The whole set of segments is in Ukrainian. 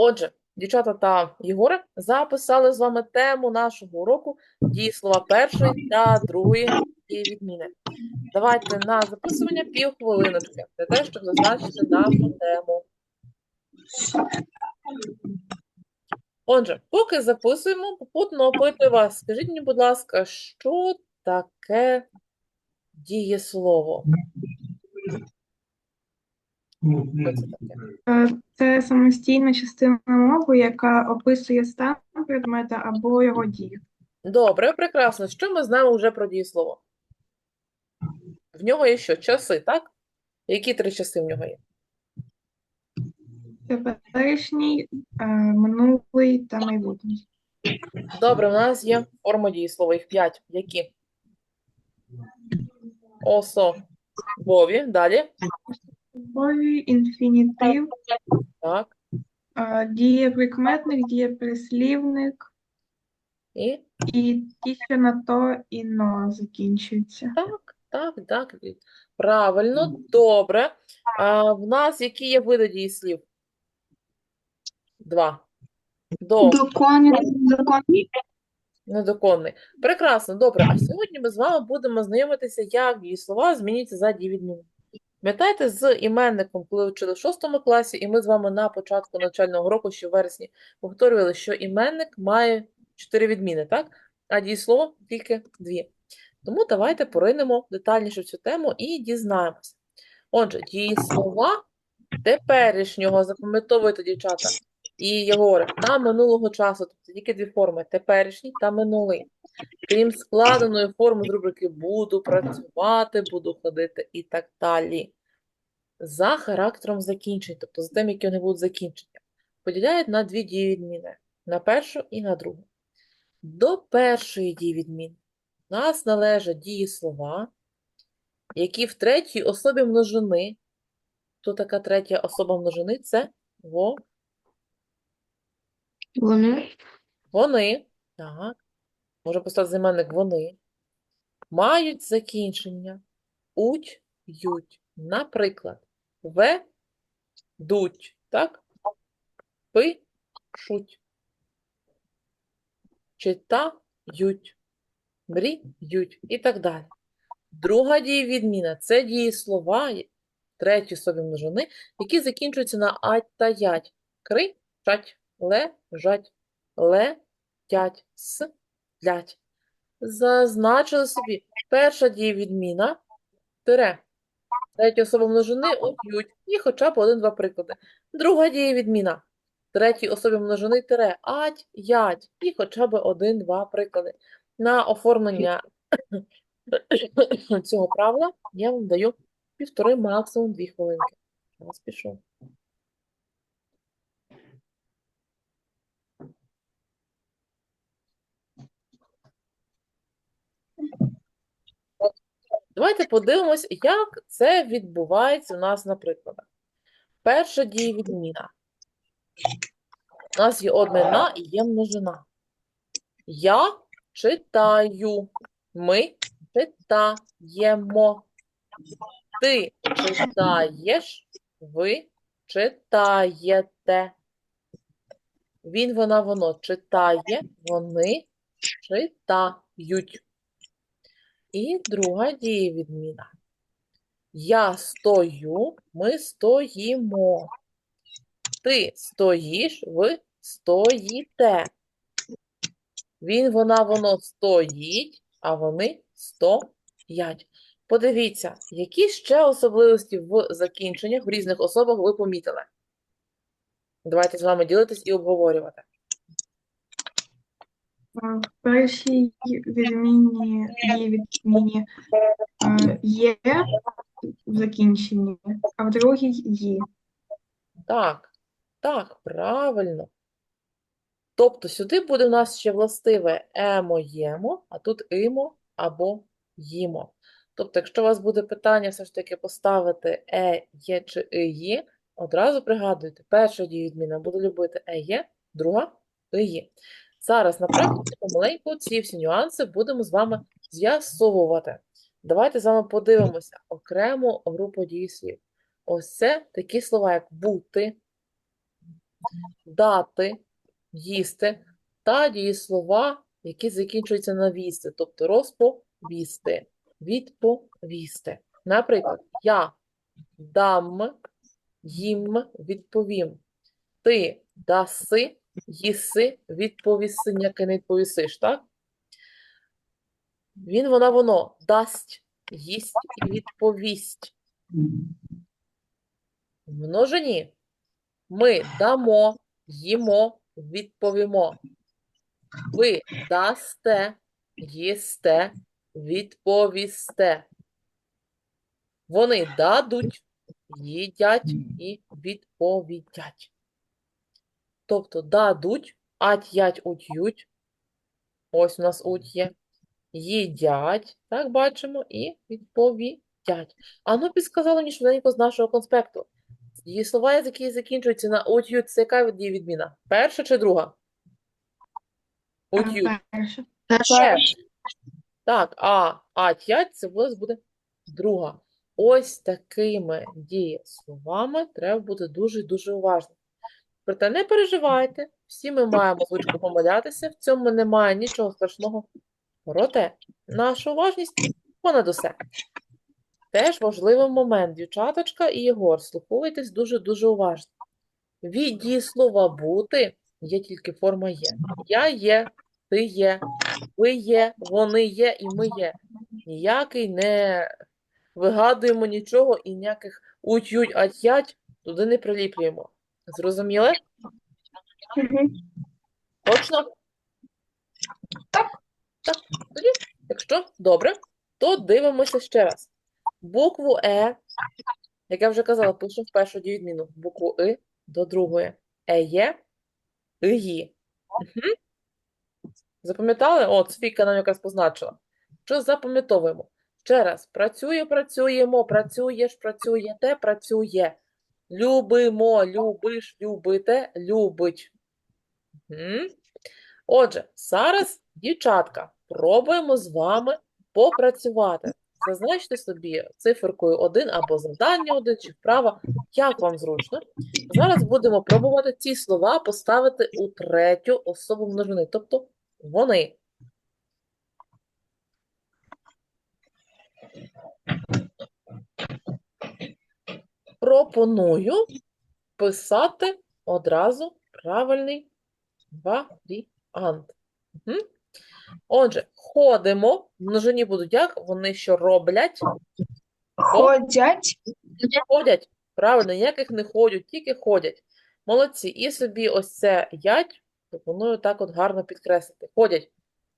Отже, дівчата та Єгоре записали з вами тему нашого уроку дієслова першої та другої відміни. Давайте на записування півхвилиночки для того, щоб зазначити нашу тему. Отже, поки записуємо, попутно опитую вас. Скажіть мені, будь ласка, що таке дієслово? Це? Е, Це самостійна частина мови, яка описує стан предмета або його дію. Добре, прекрасно. Що ми знаємо вже про дієслово? В нього є що? Часи, так? Які три часи в нього є? Теперішній, е, минулий та майбутній. Добре, у нас є форма дієслова, їх п'ять. Які? Особові. Далі. Особовий, інфінітив, Так. е, дієприкметник, дієприслівник І і ті, що на то і но закінчуються. так, так, так. Правильно, добре. А в нас які є види дієслів? Два. До. Доконний, Недоконний. Прекрасно, добре. А сьогодні ми з вами будемо знайомитися, як дієслова змінюються за дієвідміну. Пам'ятаєте, з іменником, коли вчили в шостому класі, і ми з вами на початку навчального року, ще в вересні, повторювали, що іменник має чотири відміни, так? А дієслово тільки дві. Тому давайте поринемо детальніше в цю тему і дізнаємося. Отже, дієслова теперішнього, запам'ятовуйте, дівчата, і Єгоре, та минулого часу, тобто тільки дві форми теперішній та минулий. Крім складеної форми з рубрики буду працювати, буду ходити і так далі. За характером закінчень, тобто за тим, які вони будуть закінчення, поділяють на дві дії відміни на першу і на другу. До першої дії відмін у нас належать дієслова, які в третій особі множини. Хто така третя особа множини? Це во. вони Вони, так, може поставити займенник вони, мають закінчення уть, ють. Наприклад, ве, дуть, так? Пи, шуть. Читають, мріють і так далі. Друга дієвідміна – це дієслова третьої особи множини, які закінчуються на ать та ять. Кричать, лежать, летять, сплять. Зазначили собі перша дієвідміна тире. Третя особа множини об'ють. І хоча б один-два приклади. Друга дієвідміна. Третій особі множини тире ать, ять. І хоча б один-два приклади. На оформлення цього правила я вам даю півтори, максимум дві хвилинки. Час пішов. Давайте подивимось, як це відбувається у нас на прикладах. Перша дієвідміна. У нас є однина і є множина. Я читаю. Ми читаємо. Ти читаєш, ви читаєте. Він, вона, воно читає, вони читають. І друга дієвідміна. Я стою, ми стоїмо. Ти стоїш, ви стоїте. Він, вона, воно стоїть, а вони стоять. Подивіться, які ще особливості в закінченнях в різних особах ви помітили. Давайте з вами ділитись і обговорювати. В першій відміні дієвідміні е, є в закінченні, а в другій є. Так, так, правильно. Тобто сюди буде у нас ще властиве емо, ємо, а тут имо або їмо. Тобто, якщо у вас буде питання все ж таки поставити е, є чи и є, одразу пригадуйте, перша дієвідміна буде любити е є, друга и є. Зараз, наприклад, помаленьку ці всі нюанси будемо з вами з'ясовувати. Давайте з вами подивимося окрему групу дієслів. Ось це такі слова, як бути, дати, їсти та дієслова, які закінчуються на вісти, тобто розповісти, відповісти. Наприклад, я дам, їм, відповім. Ти даси, їси, відповіси, ніяке не відповісиш, так? Він, вона, воно дасть, їсть і відповість. В множині ми дамо, їмо, відповімо. Ви дасте, їсте, відповісте. Вони дадуть, їдять і відповідять. Тобто дадуть, ать, ять, уть, ють. Ось у нас уть є. Їдять, так бачимо, і відповідять. А ну підсказали мені швиденько з нашого конспекту. Її слова, які закінчуються на уть, ють, це яка її відміна? Перша чи друга? Уть, ють. А, перше. Перша. Так, а, а тять це у нас буде друга. Ось такими дієсловами треба бути дуже-дуже уважним. Проте не переживайте, всі ми маємо звичку помилятися, в цьому немає нічого страшного. Проте наша уважність понад усе. Теж важливий момент, дівчаточка і Єгор, слухайтесь дуже-дуже уважно. Від дієслова бути є тільки форма є. Я є, ти є, ви є, вони є і ми є. Ніякий не вигадуємо нічого і ніяких уть-ють, ать-ять туди не приліплюємо. Зрозуміли? Мгм. Точно? Так. Так. Тоді, якщо добре, то дивимося ще раз. Букву Е, як я вже казала, пишемо в першу дієвідміну. Букву И до другої. Е є, И ї. Мгм. Запам'ятали? От, Софійка нам якраз позначила. Що запам'ятовуємо? Ще раз. Працює, працюємо, працюєш, працюєте, працює. Любимо, любиш, любите, любить. Мгм. Отже, зараз, дівчатка, пробуємо з вами попрацювати. Зазначте собі циферкою 1 або завдання 1 чи вправа, як вам зручно. Зараз будемо пробувати ці слова поставити у третю особу множини, тобто вони. Пропоную писати одразу правильний варіант. Мгм. Отже, ходимо. Множині будуть як? Вони що роблять? Ходять. Ходять. Правильно, ніяких не ходять, тільки ходять. Молодці. І собі ось це ять пропоную так от гарно підкреслити. Ходять.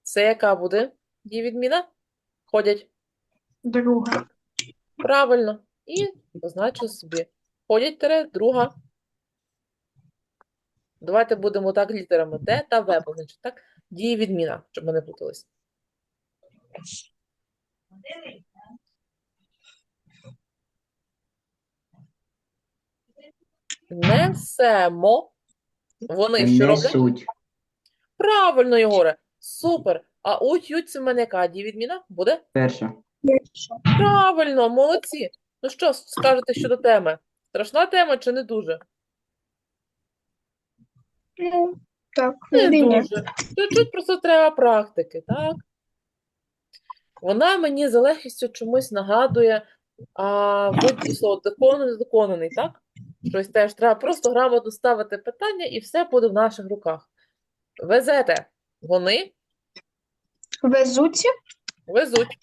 Це яка буде її відміна? Ходять. Друга. Правильно. І позначу собі. Ходять тире, друга. Давайте будемо так літерами Д та В позначити, так? Дії відміна, щоб ми не плутались. Несемо. Вони що роблять? Правильно, Єгоре. Супер. А це в мене яка дія відміна? Буде? Перша. Правильно, молодці. Ну що скажете щодо теми? Страшна тема чи не дуже? Ну, так, Не дуже. Чуть-чуть просто треба практики, так? Вона мені за легкістю чомусь нагадує а, вид слова доконаний, доконаний, так? Щось теж треба просто грамотно ставити питання, і все буде в наших руках. Везете. Вони Везуть. везуть.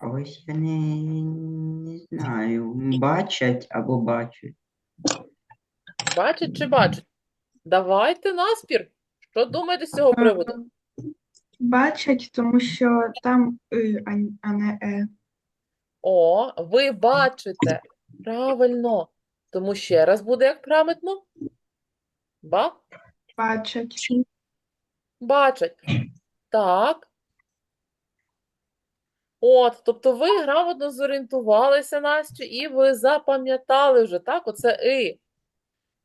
Ось я не, не знаю. Бачать або бачать. Бачать чи бачать? Давайте наспір. Що думаєте з цього приводу? Бачать, тому що там «и», а, а не е. О, ви бачите. Правильно. Тому ще раз буде як правильно? Ба? Бачать. Бачать. Так. От, тобто ви грамотно зорієнтувалися, Настю, і ви запам'ятали вже, так? Оце «и».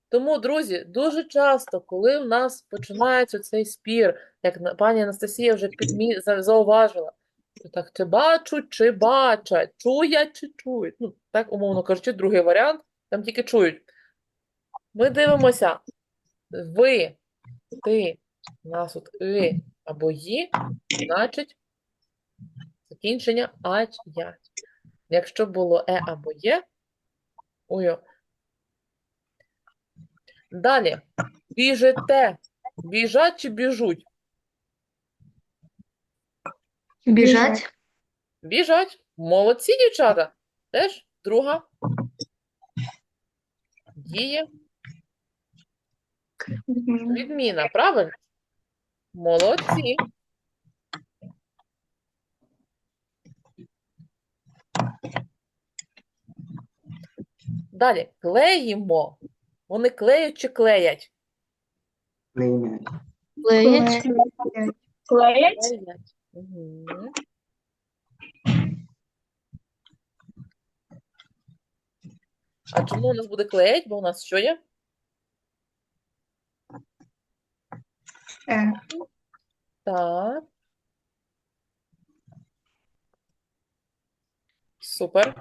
Тому, друзі, дуже часто, коли в нас починається цей спір, як пані Анастасія вже підмі... за- зауважила, Так, чи бачуть, чи бачать, чуять, чи чують. Ну, так, умовно кажучи, другий варіант, там тільки чують. Ми дивимося. Ви, ти, нас тут и або ї, значить закінчення ать, ять. Якщо було е або є, ой. Далі. Біжите. Біжать чи біжуть? Біжать. Біжать. Молодці, дівчата. Теж друга. Діє. Відміна, правильно? Молодці. Далі. Клеїмо. Вони клеють чи клеять? Клеять. Клеять. Клеять. А чому у нас буде клеять? Бо у нас що є? Е. Так. Супер.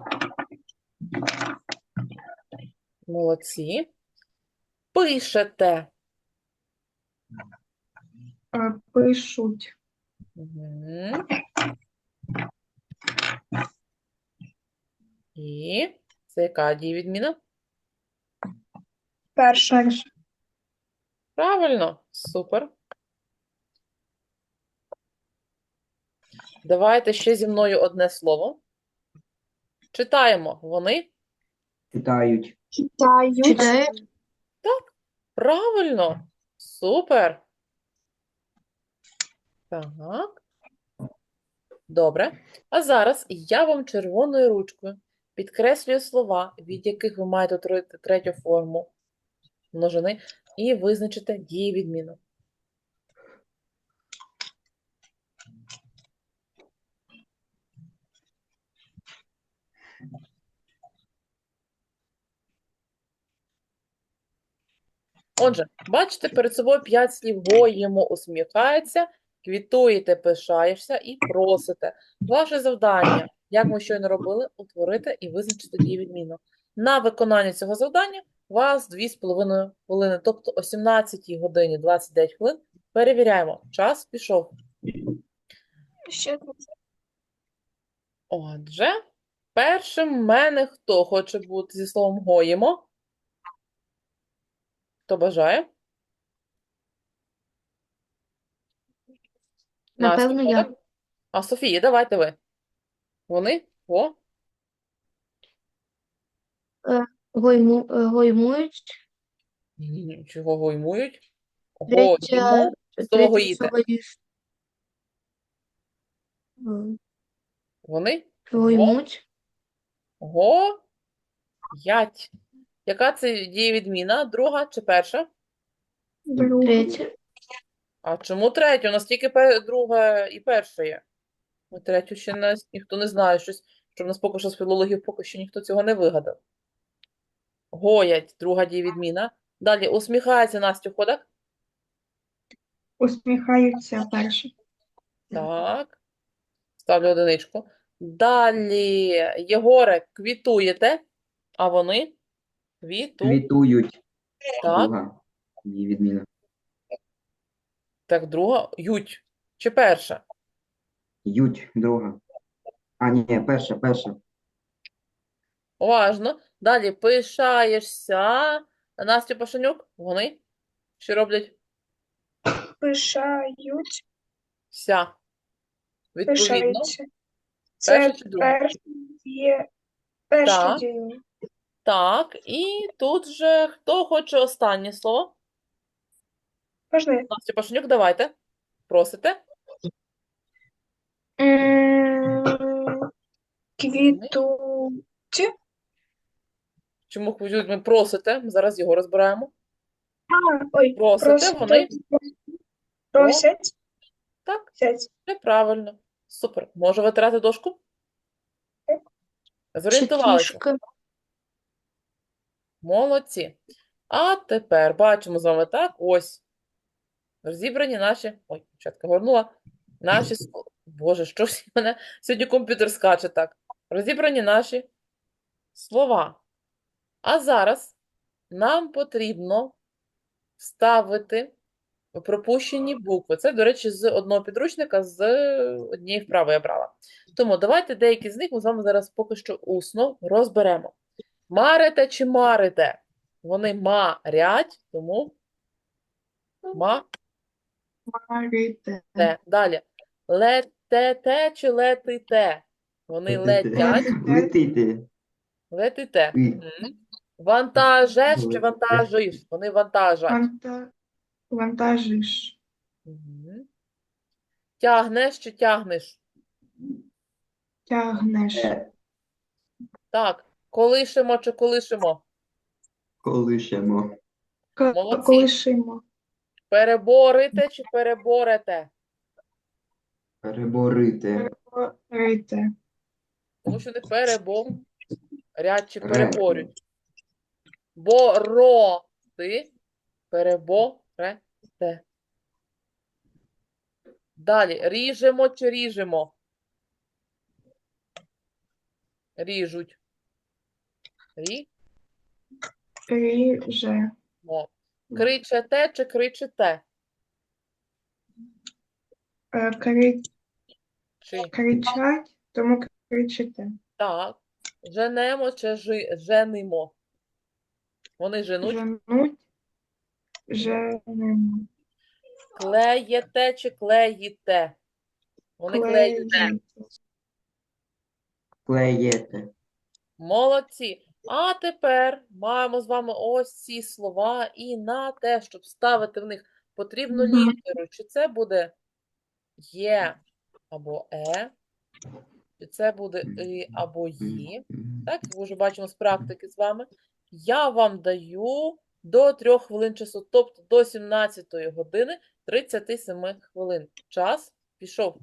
Молодці. Пишете. Е, Пишуть. І це яка дієвідміна? Перша. Правильно, супер. Давайте ще зі мною одне слово. Читаємо. Вони Читають. Читають. Правильно. Супер. Так. Добре. А зараз я вам червоною ручкою підкреслюю слова, від яких ви маєте отримати третю форму множини, і визначите дієвідміну. Отже, бачите перед собою п'ять слів гоїмо, усміхається, квітуєте, пишаєшся і просите. Ваше завдання, як ми щойно робили, утворити і визначити дієвідміну. На виконання цього завдання у вас 2,5 хвилини, тобто о 17 годині 29 хвилин. Перевіряємо. Час пішов. Ще Отже, першим в мене хто хоче бути зі словом гоїмо? Хто бажає? Настя, Напевно, я. так? А Софія, давайте ви. Вони? О, Гойму, е, гоймують. чого гоймують? Третя, Гоїмо. Слово третє гоїти. слово їж. Е, Вони? Гоймуть. Гоять. Яка це дієвідміна? Друга чи перша? Друга. А чому третя? У нас тільки друга і перша є. Ми третю ще не, ніхто не знає щось, що в нас поки що з філологів поки що ніхто цього не вигадав. Гоять, друга дієвідміна. Далі усміхається Настю Ходак. Усміхаються перші. Так. Ставлю одиничку. Далі, Єгоре, квітуєте, а вони квіту. Квітують. Так, Друга. Її відміна. так, друга. Ють. Чи перша? Ють. Друга. А, ні, перша, перша. Уважно. Далі пишаєшся. Настя Пашенюк, вони що роблять? пишають. Ся. Відповідно. Пишаються. Перша Це чи друга? перший є перший Так. дій. Так, і тут же хто хоче останнє слово? Можна? Настя Пашенюк, давайте. Просите. М, Квіту. Чому хвилюють? Ми просите. Ми зараз його розбираємо. А, ой, Просите, вони. Просять. Так, Просять. все правильно. Супер. Може витирати дошку? Зорієнтувалися. кішка. Молодці. А тепер бачимо з вами так, ось розібрані наші, ой, початка горнула, Наші. Боже, що ж мене сьогодні комп'ютер скаче так. Розібрані наші слова. А зараз нам потрібно вставити пропущені букви. Це, до речі, з одного підручника, з однієї вправи я брала. Тому давайте деякі з них ми з вами зараз поки що усно розберемо. Марите чи марите? Вони марять, тому ма Марите. Далі. Летете чи летите? Вони летять, Летите. летите. Вантажеш чи вантажиш? Вони вантажать. Ванта... Вантажиш. Тягнеш чи тягнеш? Тягнеш. Е, Так. Колишемо чи колишемо? колишемо. Молодці. Колишимо. Переборите чи переборете? Переборити. Рите. Тому що не переборять чи Ре. переборють. Бороти, переборете. Далі. Ріжемо чи ріжемо? Ріжуть. Ріжемо. Ріже. Кричете чи кричите? Е, Кри... Чи Кричать, тому кричите. так. Женемо чи жи... женимо? Вони женуть. Женуть. Женемо. Клеєте чи клеїте? Вони. Клеїте. Клеєте. Молодці. А тепер маємо з вами ось ці слова, і на те, щоб ставити в них потрібну літеру. Чи це буде є або е, чи це буде і або ї. Так, ми вже бачимо з практики з вами. Я вам даю до 3 хвилин часу, тобто до 17 години 37 хвилин. Час пішов.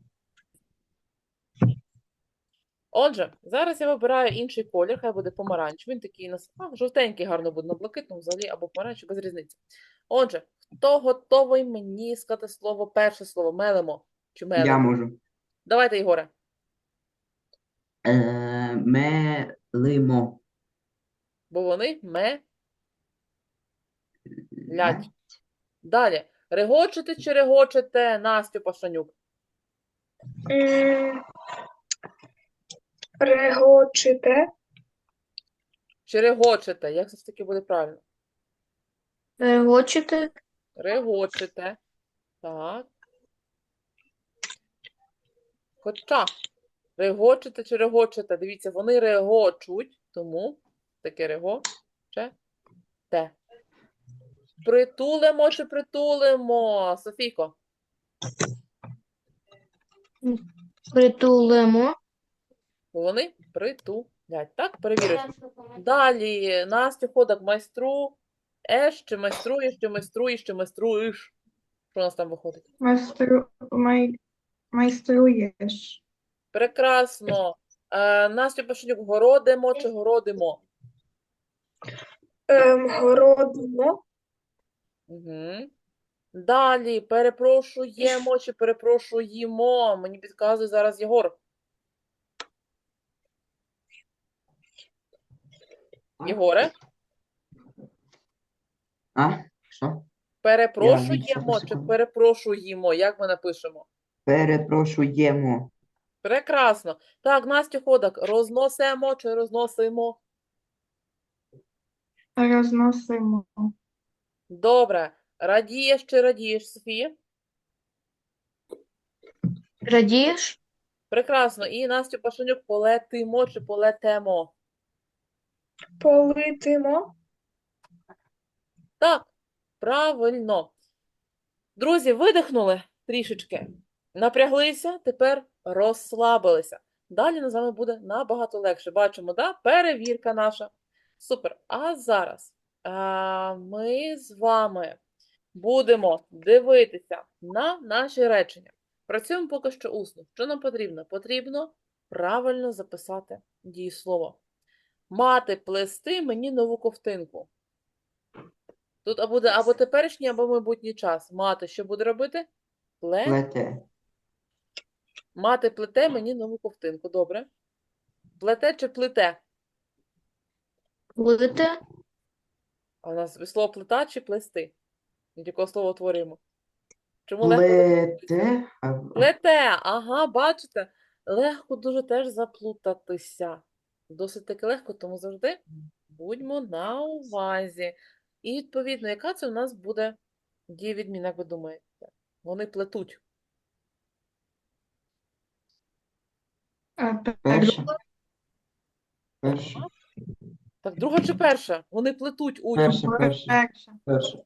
Отже, зараз я вибираю інший колір, хай буде помаранчевий, він такий нас... а, жовтенький гарно буде на блакитному взагалі або помаранчевий, без різниці. Отже, хто готовий мені сказати слово, перше слово, мелемо чи Я можу. Давайте, Ігоре. Е, Мелимо. Бо вони ме лять. Далі. Регочете чи регочете Настю Пашанюк? Регочете. Чи регочете? Як це ж таки буде правильно? Регочете. Регочете. Так. Хоча регочете чи регочете? Дивіться, вони регочуть, тому таке регочете. Притулимо чи притулимо? Софійко. Притулимо. Бо вони притулять. Так, перевіриш. Далі Настю Ходак майстру. Еш, чи майструєш, чи майструєш, чи майструєш. Що у нас там виходить? Майстру... Май... Майструєш. Прекрасно. Е, Настю Пашенюк, городимо чи городимо? Ем, Городимо. Угу. Далі перепрошуємо чи перепрошуємо. Мені підказує зараз Єгор. Єгоре, А? Що? перепрошуємо чи перепрошуємо? Як ми напишемо? Перепрошуємо. Прекрасно. Так, Настю Ходак, розносимо чи розносимо? Розносимо. Добре. Радієш чи радієш, Софія? Радієш? Прекрасно. І Настю Пашенюк, полетимо чи полетемо? Политимо. Так, правильно. Друзі, видихнули трішечки, напряглися, тепер розслабилися. Далі з вами буде набагато легше. Бачимо, да? Перевірка наша. Супер. А зараз а, ми з вами будемо дивитися на наші речення. Працюємо поки що усно. Що нам потрібно? Потрібно правильно записати дієслово. Мати плести мені нову ковтинку. Тут або буде або теперішній, або майбутній час. Мати що буде робити? Пле. Плете. Мати плете мені нову ковтинку. Добре. Плете чи плете? Плите. А у нас слово плита чи плести? Від якого слова утворюємо? Чому легко? Плете, Плете, ага, бачите? Легко дуже теж заплутатися. Досить таки легко, тому завжди будьмо на увазі. І відповідно, яка це у нас буде дієвідміна, як ви думаєте? Вони плетуть. Так, перше. Перше, Так, друга чи перша? Вони плетуть перше, перше. перше.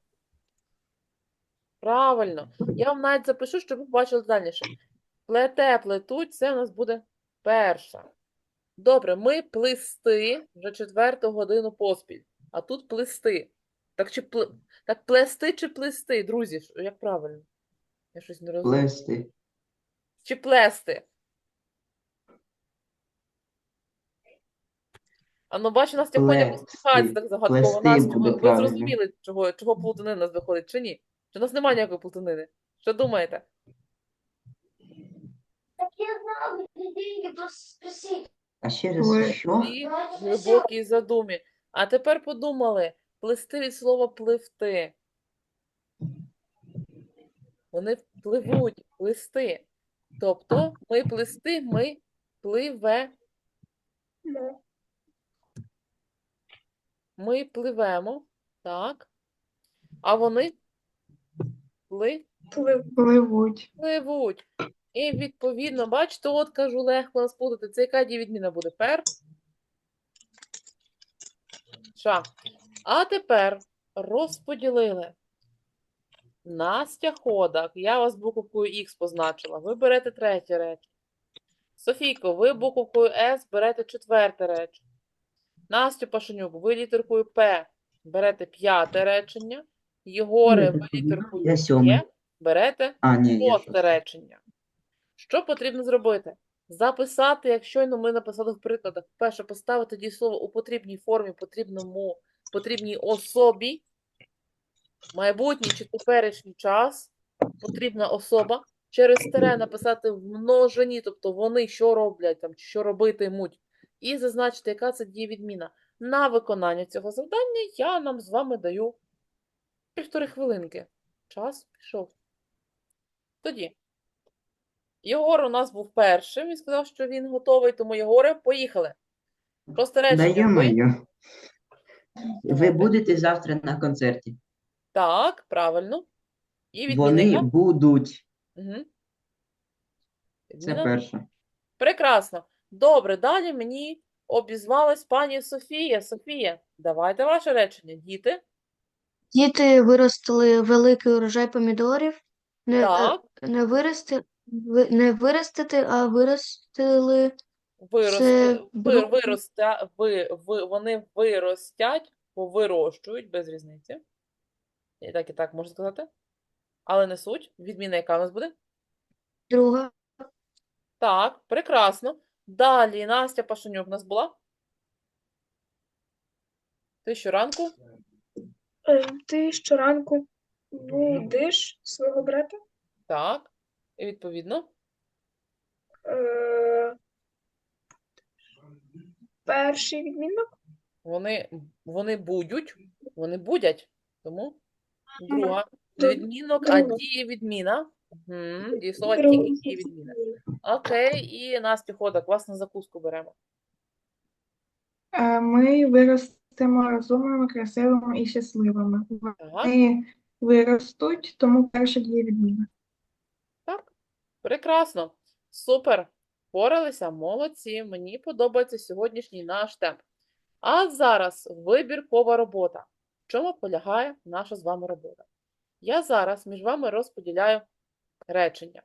Правильно. Я вам навіть запишу, щоб ви бачили далі. Плете, плетуть, це у нас буде перша. Добре, ми плести вже четверту годину поспіль, а тут плести. Так, чи пл... так плести чи плести, друзі? Як правильно? Я щось не розумію. Плести. Чи плести? А ну, бачу, Настя Плести. посміхається так загадково. Плести Настя, буде ви, ви зрозуміли, чого, чого плутанина у нас виходить, чи ні? Чи у нас немає ніякої плутанини? Що думаєте? Так я знала, деньги, просто спроси. А ще раз, що? Глибокій задумі. А тепер подумали, плести від слова пливти. Вони пливуть, плести. Тобто ми плести, ми пливе, ми пливемо, так. А вони пли, Пливуть. пливуть. І відповідно, бачите, от кажу, легко нас плутати. Це яка дієвідміна буде? Пер? Ша. А тепер розподілили. Настя Ходак, я вас буковкою Х позначила. Ви берете третє речення. Софійко, ви буковкою С берете четверте речення. Настю Пашенюк, ви літеркою П берете п'яте речення. Єгоре, ви літеркою. Є берете А, шосте речення. Що потрібно зробити? Записати, як щойно ми написали в прикладах. Перше, поставити дієслово у потрібній формі, потрібному, потрібній особі, майбутній чи теперішній час, потрібна особа. Через тире написати в множині, тобто вони що роблять там, що робитимуть. І зазначити, яка це дієвідміна. На виконання цього завдання я нам з вами даю півтори хвилинки. Час пішов. Тоді. Єгор у нас був першим. Він сказав, що він готовий, тому Єгоре, поїхали. Просто речення. Ви... Ви будете завтра на концерті. Так, правильно. І Вони будуть. Угу. Це перше. Прекрасно. Добре, далі мені обізвалась пані Софія. Софія, давайте ваше речення. Діти. Діти виростили великий урожай помідорів. Не, е, Так, не вирости, ви- не виростити, а виростили вирости, це ви, друг- виростя, ви, ви, вони виростять, повирощують, без різниці. І так, і так можна сказати. Але не суть. Відміна яка у нас буде? друга. Так, прекрасно. Далі Настя Пашенюк у нас була. Ти щоранку? Е, Ти щоранку будиш свого брата? Так. І відповідно. Е, Перший відмінок. Вони, вони будуть, вони будять. Тому друга Друг- відмінок, а діє відміна. Угу. Дієслова тільки діє відміна. Окей, і Настю Ходак, вас закуску беремо. Е, Ми виростемо розумними, красивими і щасливими. Вони виростуть, тому перша діє відміна. Прекрасно. Супер. Впоралися, молодці. Мені подобається сьогоднішній наш темп. А зараз вибіркова робота. В чому полягає наша з вами робота? Я зараз між вами розподіляю речення.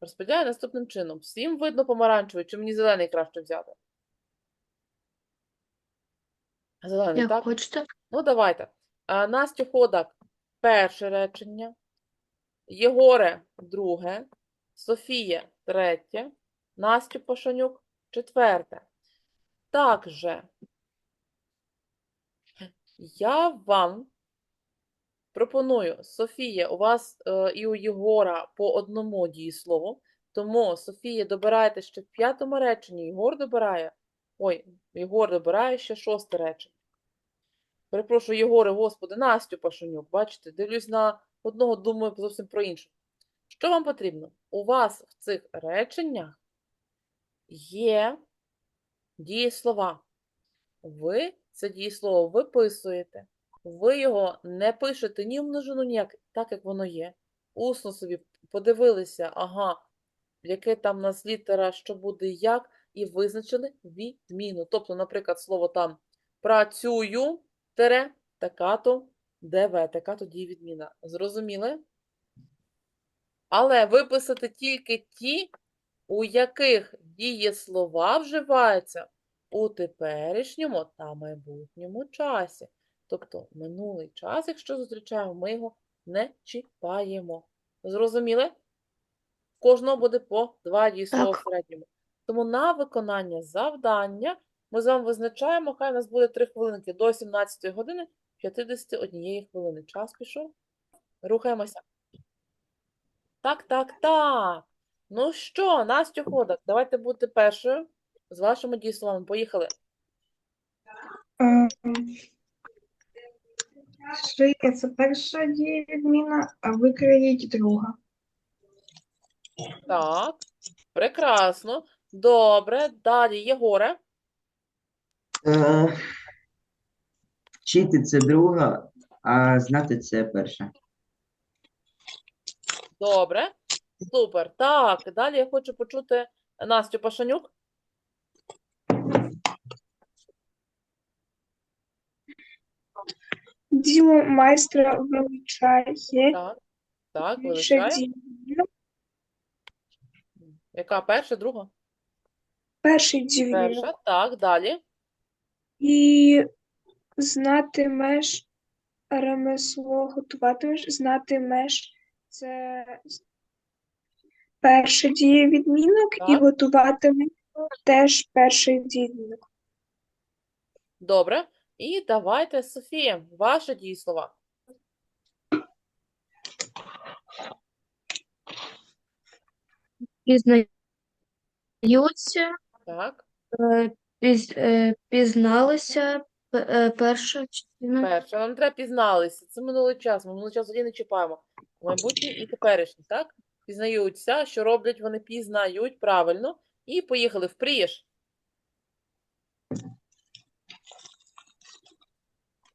Розподіляю наступним чином. Всім видно помаранчевий, чи мені зелений краще взяти? Зелений, Як так? хочете. Ну, давайте. А, Настя Ходак – перше речення. Єгоре – друге. Софія – третє. Настя Пашанюк – четверте. Також я вам пропоную, Софія, у вас е, і у Єгора по одному дієслову. Тому, Софія, добирайте ще в п'ятому реченні. Єгор добирає. Ой, Єгор добирає ще шосте речення. Перепрошую, Єгоре, господи, Настю Пашенюк. Бачите, дивлюсь на одного, думаю зовсім про інше. Що вам потрібно? У вас в цих реченнях є дієслова. Ви це дієслово виписуєте. Ви його не пишете ні в множину, ніяк, так як воно є. Усно собі подивилися, ага, яке там у нас літера, що буде як, і визначили відміну. Тобто, наприклад, слово там працюю, тере, така-то, ДВ, така-то дієвідміна. Зрозуміли? Але виписати тільки ті, у яких дієслова вживаються у теперішньому та майбутньому часі. Тобто минулий час, якщо зустрічаємо, ми його не чіпаємо. Зрозуміли? Кожного буде по два дієслова в середньому. Тому на виконання завдання ми з вами визначаємо, хай у нас буде 3 хвилинки до 17 години 51 хвилини. Час пішов. Рухаємося. Так, так, так. Ну що, Настю Ходак, давайте будете першою з вашими дієсловами. Поїхали. Ем, Шия це перша дієвідміна, а викриїть друга. Так, прекрасно. Добре, далі Єгоре. Е, вчити це друга, а знати це перша. Добре. Супер. Так, далі я хочу почути Настю Пашанюк. Діло майстра вивчає Так, так, дівчинок. Яка перша, друга? Перший дівчинок. Перша. Так, далі. І знатимеш ремесло, готуватимеш, знатимеш це перший дієвідмінок і Так. готуватимеш теж перший дієвідмінок. Добре. І давайте, Софія, ваші дієслова. Пізнаються, Так, е, піз, е, пізналися, е, перша частина. перша. Нам треба пізналися. Це минулий час. Ми минулий час взагалі не чіпаємо. Майбутній і теперішній, так? Пізнаються, що роблять, вони пізнають правильно. І поїхали впрієш.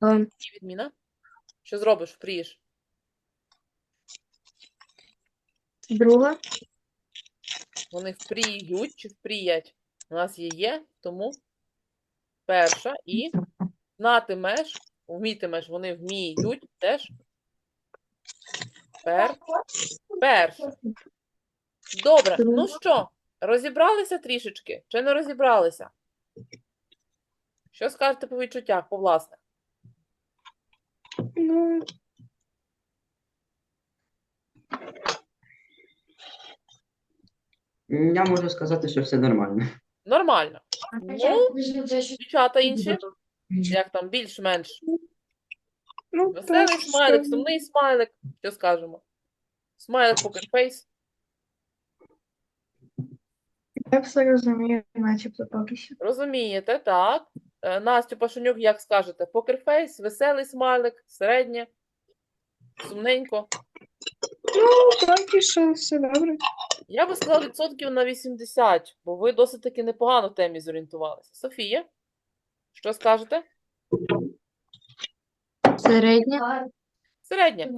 Е, І відміна. Що зробиш впрієш? Друга, Вони впріють чи впріять? У нас є є, тому перша і знатимеш, вмітимеш, вони вміють теж. Пер, перша. Добре, ну що, розібралися трішечки чи не розібралися? Що скажете по відчуттях, по власних? Ну, Я можу сказати, що все нормально. Нормально. Ну, дівчата інші, як там, більш-менш. Ну Веселий так, смайлик, що- сумний смайлик. Що скажемо? Смайлик, покерфейс. Я все розумію, начебто поки що. Розумієте, так. Е, Настю Пашенюк, як скажете? Покерфейс, веселий смайлик, середнє, сумненько. Ну, поки що все добре. Я би сказала відсотків на 80, бо ви досить таки непогано в темі зорієнтувалися. Софія, що скажете? Середня. Середнє.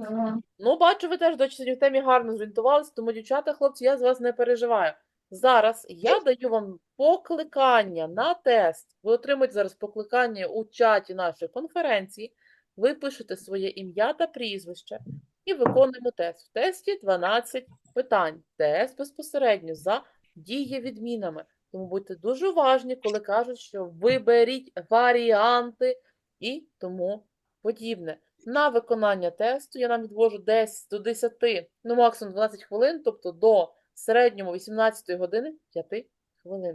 Ну, бачу, ви теж досить в темі гарно зорієнтувалися, тому, дівчата, хлопці, я з вас не переживаю. Зараз я даю вам покликання на тест. Ви отримаєте зараз покликання у чаті нашої конференції. Ви пишете своє ім'я та прізвище і виконуємо тест. В тесті 12 питань. Тест безпосередньо за дієвідмінами. Тому будьте дуже уважні, коли кажуть, що виберіть варіанти і тому подібне. На виконання тесту я нам відвожу десь до 10, ну максимум 12 хвилин, тобто до середньому 18 години 5 хвилин.